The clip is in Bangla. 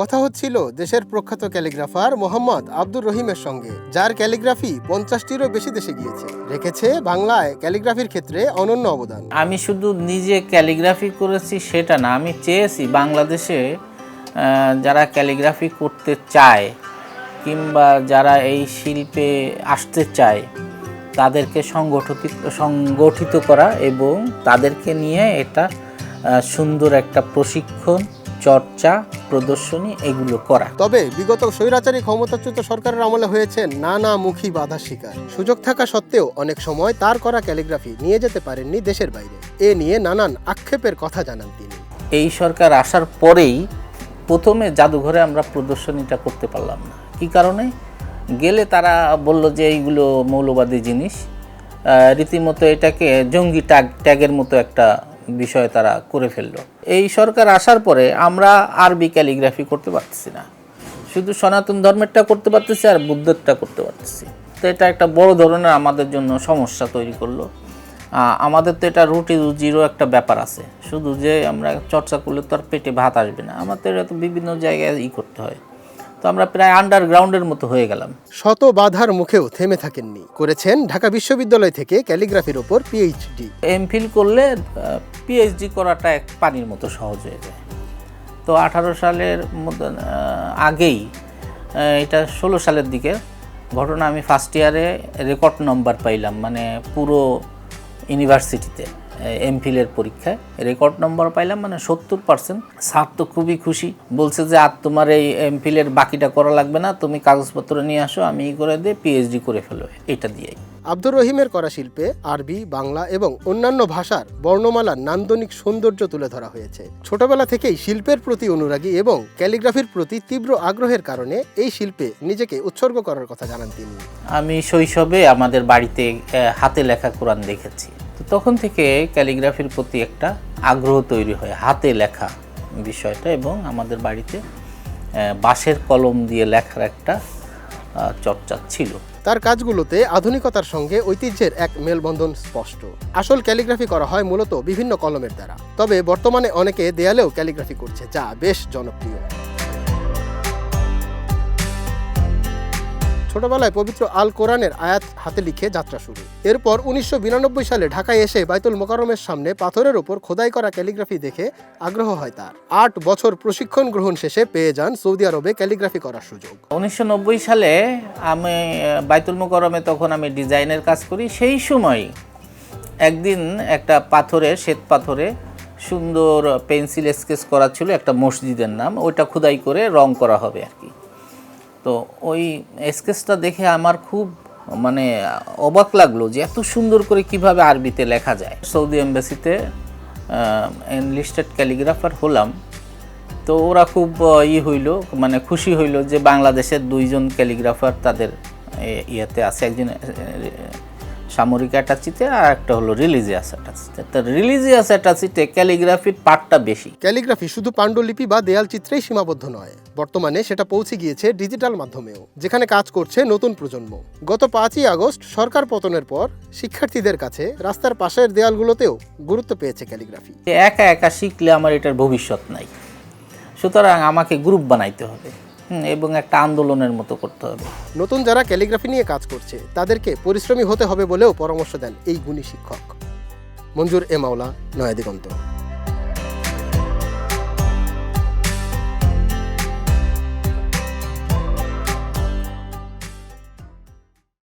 কথা হচ্ছিল দেশের প্রখ্যাত ক্যালিগ্রাফার মোহাম্মদ আব্দুর রহিমের সঙ্গে, যার ক্যালিগ্রাফি পঞ্চাশটিরও বেশি দেশে গিয়েছে। রেখেছে বাংলায় ক্যালিগ্রাফির ক্ষেত্রে অনন্য অবদান। আমি শুধু নিজে ক্যালিগ্রাফি করেছি সেটা না, আমি চেয়েছি বাংলাদেশে যারা ক্যালিগ্রাফি করতে চায় কিংবা যারা এই শিল্পে আসতে চায়, তাদেরকে সংগঠিত সংগঠিত করা এবং তাদেরকে নিয়ে এটা সুন্দর একটা প্রশিক্ষণ, চর্চা প্রদর্শনী এগুলো করা। তবে বিগত স্বৈরাচারী ক্ষমতাচ্যুত সরকারের আমলে হয়েছে নানামুখী বাধার শিকার। সুযোগ থাকা সত্ত্বেও অনেক সময় তার করা ক্যালিগ্রাফি নিয়ে যেতে পারেননি দেশের বাইরে। এ নিয়ে নানান আক্ষেপের কথা জানান তিনি। এই সরকার আসার পরেই প্রথমে জাদুঘরে আমরা প্রদর্শনীটা করতে পারলাম না। কি কারণে? গেলে তারা বলল যে এইগুলো মৌলবাদী জিনিস। রীতিমতো এটাকে জঙ্গি ট্যাগ ট্যাগের মতো একটা বিষয় তারা করে ফেলল। এই সরকার আসার পরে আমরা আরবি ক্যালিগ্রাফি করতে পারতেছি না। শুধু সনাতন ধর্মেরটা করতে পারতেছি আর বুদ্ধেরটা করতে পারতেছি। তো এটা একটা বড় ধরনের আমাদের জন্য সমস্যা তৈরি করল। আমাদের তো এটা রুটি রুজিরও একটা ব্যাপার আছে। শুধু যে আমরা চর্চা করলে তো আর পেটে ভাত আসবে না। আমাদের তো বিভিন্ন জায়গায় ই করতে হয়। তো আমরা প্রায় আন্ডারগ্রাউন্ডের মতো হয়ে গেলাম। শত বাধার মুখেও থেমে থাকেননি করেছেন ঢাকা বিশ্ববিদ্যালয় থেকে ক্যালিগ্রাফির ওপর পিএইচডি এমফিল করলে পিএইচডি করাটা এক পানির মতো সহজ হয়ে যায়। তো আঠারো সালের মতো আগেই এটা ষোলো সালের দিকে ঘটনা আমি ফার্স্ট ইয়ারে রেকর্ড নম্বর পাইলাম মানে পুরো ইউনিভার্সিটিতে এমফিলের পরীক্ষায়। রেকর্ড নম্বর পাইলাম মানে সত্তর পার্সেন্ট স্যার তো খুবই খুশি। বলছে যে আর তোমার এই এমফিলের বাকিটা করা লাগবে না। তুমি কাগজপত্র নিয়ে আসো আমি ই করে দিয়ে পিএইচডি করে ফেলো। এটা দিয়েই। আব্দুর রহিমের করা শিল্পে আরবি বাংলা এবং অন্যান্য ভাষার বর্ণমালার নান্দনিক সৌন্দর্য তুলে ধরা হয়েছে। ছোটবেলা থেকেই শিল্পের প্রতি অনুরাগী এবং ক্যালিগ্রাফির প্রতি তীব্র আগ্রহের কারণে এই শিল্পে নিজেকে উৎসর্গ করার কথা জানান তিনি। আমি শৈশবে আমাদের বাড়িতে হাতে লেখা কোরআন দেখেছি। তো তখন থেকে ক্যালিগ্রাফির প্রতি একটা আগ্রহ তৈরি হয়, হাতে লেখা বিষয়টা এবং আমাদের বাড়িতে বাঁশের কলম দিয়ে লেখার একটা চর্চা ছিল। তার কাজগুলোতে আধুনিকতার সঙ্গে ঐতিহ্যের এক মেলবন্ধন স্পষ্ট। আসল ক্যালিগ্রাফি করা হয় মূলত বিভিন্ন কলমের দ্বারা। তবে বর্তমানে অনেকে দেয়ালেও ক্যালিগ্রাফি করছে, যা বেশ জনপ্রিয়। ছোটবেলায় পবিত্র আল কোরআনের আয়াত হাতে লিখে যাত্রা শুরু। এরপর উনিশশো বিরানব্বই সালে ঢাকায় এসে বাইতুল মোকারমের সামনে পাথরের ওপর খোদাই করা ক্যালিগ্রাফি দেখে আগ্রহ হয় তার। আট বছর প্রশিক্ষণ গ্রহণ শেষে পেয়ে যান সৌদি আরবে ক্যালিগ্রাফি করার সুযোগ। উনিশশো নব্বই সালে আমি বাইতুল মোকরমে তখন আমি ডিজাইনের কাজ করি। সেই সময় একদিন একটা পাথরে, শ্বেত পাথরে সুন্দর পেন্সিল স্কেচ করা ছিল, একটা মসজিদের নাম। ওইটা খোদাই করে রং করা হবে আর কি। তো ওই স্কেচটা দেখে আমার খুব মানে অবাক লাগল যে এত সুন্দর করে কীভাবে আরবিতে লেখা যায়। সৌদি এম্বাসিতে এনলিস্টেড ক্যালিগ্রাফার হলাম। তো ওরা খুব ই হইল মানে খুশি হইল যে বাংলাদেশের দুইজন ক্যালিগ্রাফার তাদের ইয়েতে আছে, একজন সামরিক অ্যাটাচিতে আর একটা হলো রিলিজিয়াস অ্যাটাচিতে তো রিলিজিয়াস অ্যাটাচিতে ক্যালিগ্রাফির পার্টটা বেশি। ক্যালিগ্রাফি শুধু পাণ্ডুলিপি বা দেয়াল চিত্রেই সীমাবদ্ধ নয়। বর্তমানে সেটা পৌঁছে গিয়েছে ডিজিটাল মাধ্যমেও যেখানে কাজ করছে নতুন প্রজন্ম। গত পাঁচই আগস্ট সরকার পতনের পর শিক্ষার্থীদের কাছে রাস্তার পাশের দেয়ালগুলোতেও গুরুত্ব পেয়েছে ক্যালিগ্রাফি। একা একা শিখলে আমার এটার ভবিষ্যৎ নাই। সুতরাং আমাকে গ্রুপ বানাইতে হবে। এবং একটা আন্দোলনের মতো করতে হবে। নতুন যারা ক্যালিগ্রাফি নিয়ে কাজ করছে, তাদেরকে পরিশ্রমী হতে হবে বলেও পরামর্শ দেন এই গুণী শিক্ষক। মঞ্জুর এ মাওলা নয়া দিগন্ত